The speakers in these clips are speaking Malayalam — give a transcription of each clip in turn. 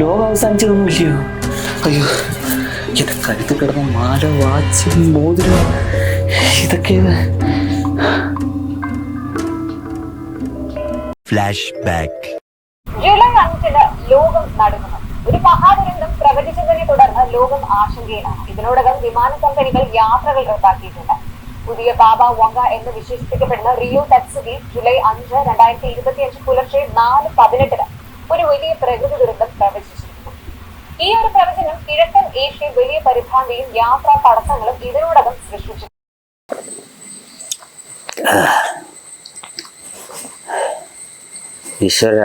ലോകം അവസാനിച്ചതൊന്നും ഇല്ലയോ അയ്യോ എന്റെ കരുത്ത് കിടന്ന മാല വാച്ച് മോതിരം ഇതൊക്കെ ഫ്ലാഷ് ഫ്ലാഷ്ബാക്ക് ജൂലൈ അഞ്ചിന് ലോകം ഒരു മഹാദുരന്തം പ്രകടിച്ചതിനെ തുടർന്ന് ലോകം ആശങ്കയിലാണ്. ഇതിനോടകം വിമാന കമ്പനികൾ യാത്രകൾ റദ്ദാക്കിയിട്ടുണ്ട്. പുതിയ ബാബ വങ്ക എന്ന് വിശേഷിപ്പിക്കപ്പെടുന്ന റിയോ തത്സുതി ജൂലൈ അഞ്ച് രണ്ടായിരത്തി ഇരുപത്തിയഞ്ച് പുലർച്ചെ നാല് പതിനെട്ടിന് ഒരു വലിയ പ്രകൃതി ദുരന്തം പ്രവചിച്ചിരുന്നു ഈ ഒരു പ്രവചനം കിഴക്കൻ ഏഷ്യ വലിയ പരിഭ്രാന്തിയും യാത്രാ തടസ്സങ്ങളും ഇതിനോടകം സൃഷ്ടിച്ചു ഈശ്വര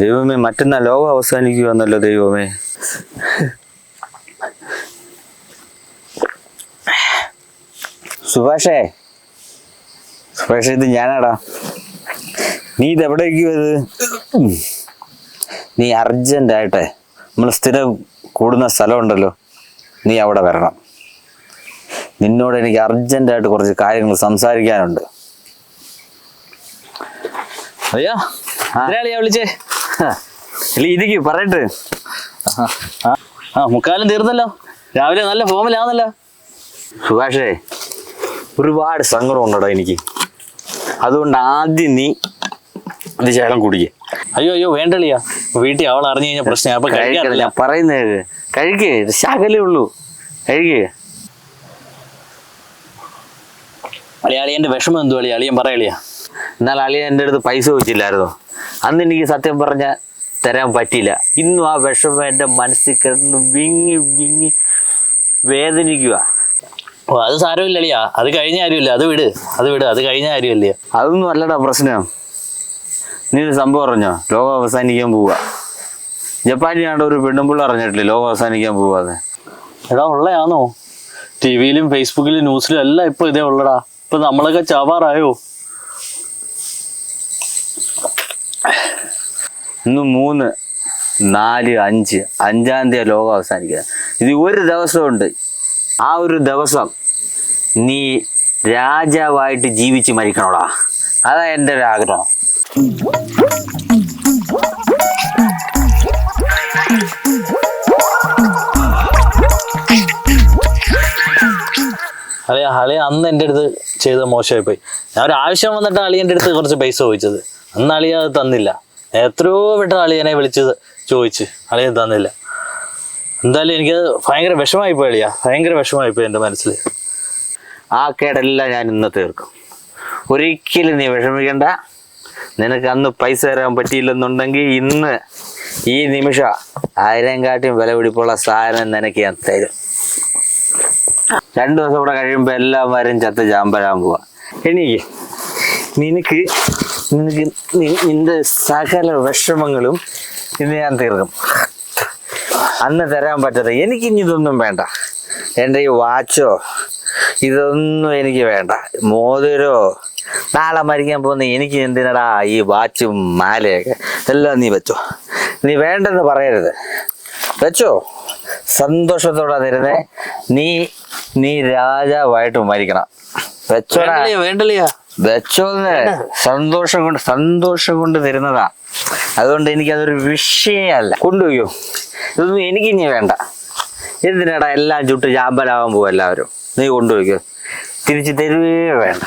ദൈവമേ മറ്റന്നാ ലോകം അവസാനിക്കുകയെന്നല്ലോ ദൈവമേ. സുഭാഷേ സുഭാഷേ ഇത് ഞാനാടാ. നീ ഇത് എവിടേക്ക് ഇത് നീ അർജന്റായിട്ടെ നമ്മൾ സ്ഥിരം കൂടുന്ന സ്ഥലമുണ്ടല്ലോ നീ അവിടെ വരണം. നിന്നോട് എനിക്ക് അർജന്റായിട്ട് കുറച്ച് കാര്യങ്ങൾ സംസാരിക്കാനുണ്ട്. അയ്യോ എന്തിനാളിയാ വിളിച്ചേ? ഇല്ല ഇരിക്കും പറയട്ടെ. ആ മുക്കാലം തീർന്നല്ലോ. രാവിലെ നല്ല ഫോമിലാന്നല്ലോ. സുഭാഷേ ഒരുപാട് സങ്കടം ഉണ്ടോ എനിക്ക്. അതുകൊണ്ട് ആദ്യം നീ ഇത് ശേഷം കുടിക്കേ. അയ്യോ അയ്യോ വേണ്ടളിയാ. വീട്ടിൽ അവൾ അറിഞ്ഞു കഴിഞ്ഞാൽ പ്രശ്നം അപ്പൊ കഴിക്കാറില്ല ഞാൻ പറയുന്നത് കഴിക്കേ. ശകലേ ഉള്ളൂ. കഴിക്കേ. അളിയ അളിയന്റെ വിഷമം എന്തു അളിയ? അളിയൻ പറയളിയാ എന്നാൽ അളിയ എന്റെ അടുത്ത് പൈസ വെച്ചില്ലായിരുന്നു അന്ന് എനിക്ക് സത്യം പറഞ്ഞ തരാൻ പറ്റിയില്ല. ഇന്നും ആ വിഷമം എന്റെ മനസ്സിൽ കിടന്ന് വിങ്ങി വിങ്ങി വേദനിക്കുക ഓ അത് സാരമില്ല അളിയാ. അത് കഴിഞ്ഞ കാര്യമില്ല. അത് വിട്. അത് വിട്. അത് കഴിഞ്ഞ കാര്യമല്ലേ. അതൊന്നും അല്ലടാ പ്രശ്നം. നീ ഒരു സംഭവം അറിഞ്ഞോ? ലോകം അവസാനിക്കാൻ പോവുക ജപ്പാനിലാണ്ട് ഒരു പെണ്ണുമ്പിള്ള അറിഞ്ഞിട്ടില്ലേ? ലോകം അവസാനിക്കാൻ പോവാതെ എടാ ഉള്ളയാണോ ടി വിയിലും ഫേസ്ബുക്കിലും ന്യൂസിലും എല്ലാം ഇപ്പൊ ഇതേ ഉള്ളടാ. ഇപ്പൊ നമ്മളൊക്കെ ചാവാറായോ? ഇന്ന് മൂന്ന് നാല് അഞ്ച് അഞ്ചാം തീയതി ലോകം അവസാനിക്കുക ഇത് ഒരു ദിവസമുണ്ട്. ആ ഒരു ദിവസം നീ രാജാവായിട്ട് ജീവിച്ച് മരിക്കണോടാ. അതാ എന്റെ ഒരു ആഗ്രഹം. അളിയ അളിയ അന്ന് എന്റെ അടുത്ത് ചെയ്ത മോശമായി പോയി ഞാൻ ഒരു ആവശ്യം വന്നിട്ട് അളിയന്റെ അടുത്ത് കുറച്ച് പൈസ ചോദിച്ചത്. അന്ന് അളിയ അത് തന്നില്ല. എത്രയോ വട്ടം അളിയനെ വിളിച്ചത് ചോദിച്ച്. അളിയൻ തന്നില്ല. എന്തായാലും എനിക്ക് ഭയങ്കര വിഷമായി പോയി അളിയ. ഭയങ്കര വിഷമായി പോയി എന്റെ മനസ്സിൽ. ആ കേടെല്ലാം ഞാൻ ഇന്ന് തീർക്കും. ഒരിക്കലും നീ വിഷമിക്കണ്ട. നിനക്ക് അന്ന് പൈസ തരാൻ പറ്റിയില്ലെന്നുണ്ടെങ്കിൽ ഇന്ന് ഈ നിമിഷം ആയിരം കാട്ടിയും വില പിടിപ്പുള്ള സാധനം നിനക്ക് ഞാൻ തരും. രണ്ടു ദിവസം കൂടെ കഴിയുമ്പോൾ എല്ലാവരും ചത്ത് ചാമ്പരാൻ പോവാ. എനിക്ക് നിനക്ക് നിനക്ക് നിന്റെ സകല വിഷമങ്ങളും ഇന്ന് ഞാൻ തീർക്കും. അന്ന് തരാൻ പറ്റാത്ത എനിക്ക് ഇനി ഇതൊന്നും വേണ്ട. എന്റെ ഈ വാച്ചോ ഇതൊന്നും എനിക്ക് വേണ്ട. മോതിരോ നാളെ മരിക്കാൻ പോകുന്ന എനിക്ക് എന്തിനടാ ഈ വാച്ചും മാലയൊക്കെ? എല്ലാം നീ വെച്ചോ. നീ വേണ്ടെന്ന് പറയരുത്. വെച്ചോ. സന്തോഷത്തോടെ തരുന്നേ. നീ നീ രാജാവായിട്ട് മരിക്കണം. വെച്ചോടാ. വേണ്ടലിയാ വെച്ചോന്ന്. സന്തോഷം കൊണ്ട് സന്തോഷം കൊണ്ട് തരുന്നതാ. അതുകൊണ്ട് എനിക്ക് അതൊരു വിഷയമല്ല. കൊണ്ടുപോയോ. ഇതൊന്നും എനിക്ക് ഇനി വേണ്ട. എന്തിനാടാ എല്ലാം ചുട്ട് ചാമ്പലാവാൻ പോവും എല്ലാവരും? നീ കൊണ്ടുപോയിക്കോ തിരിച്ചു തരുവേ വേണ്ട.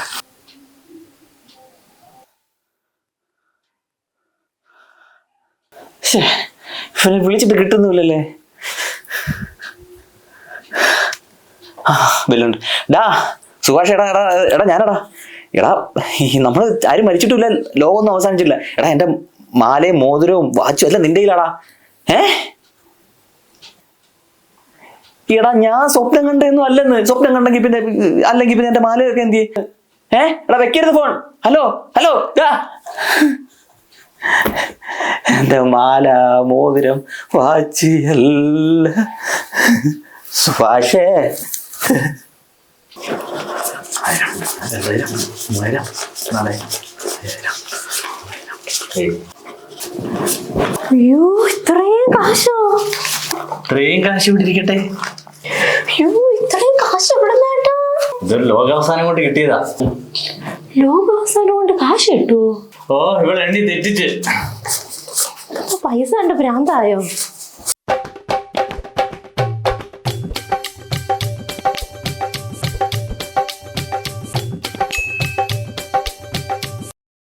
ഇവനെ വിളിച്ചിട്ട് കിട്ടുന്നില്ലല്ലേ ബില്ലുണ്ട്. ഡാ സുഭാഷ് എടാ എടാ എടാ ഞാനടാ. എടാ നമ്മൾ ആരും മരിച്ചിട്ടില്ല ലോകമൊന്നും അവസാനിച്ചില്ല എടാ എന്റെ മാലയും മോതിരവും വാച്ചും എല്ലാം നിന്റെ കയ്യിലാടാ. ഏ? എടാ ഞാൻ സ്വപ്നം കണ്ടെന്നും അല്ലെന്ന്. സ്വപ്നം കണ്ടെങ്കിൽ പിന്നെ അല്ലെങ്കിൽ പിന്നെ എന്റെ മാലയൊക്കെ എന്ത് ഏ? എടാ വെക്കരുത് ഫോൺ ഹലോ ഹലോ ഡാ. എന്റെ മാല മോതിരം വാച്ച് എല്ലാം സുഭാഷേ. അയ്യോ ഇത്രയും കാശോ? ഇത്രയും കാശ് ഇവിടെ ഇരിക്കട്ടെ. അയ്യോ ഇത്രയും കാശ് എവിടെ നേട്ടാ ഇതൊരു ലോകാവസാനം കൊണ്ട് കിട്ടിയതാ. ലോകാവസാനം കൊണ്ട് കാശ് കിട്ടുവോ? ഓ ഇവിടെ എണ്ണി തെറ്റിച്ച്. പൈസ കണ്ട ഭ്രാന്തായോ?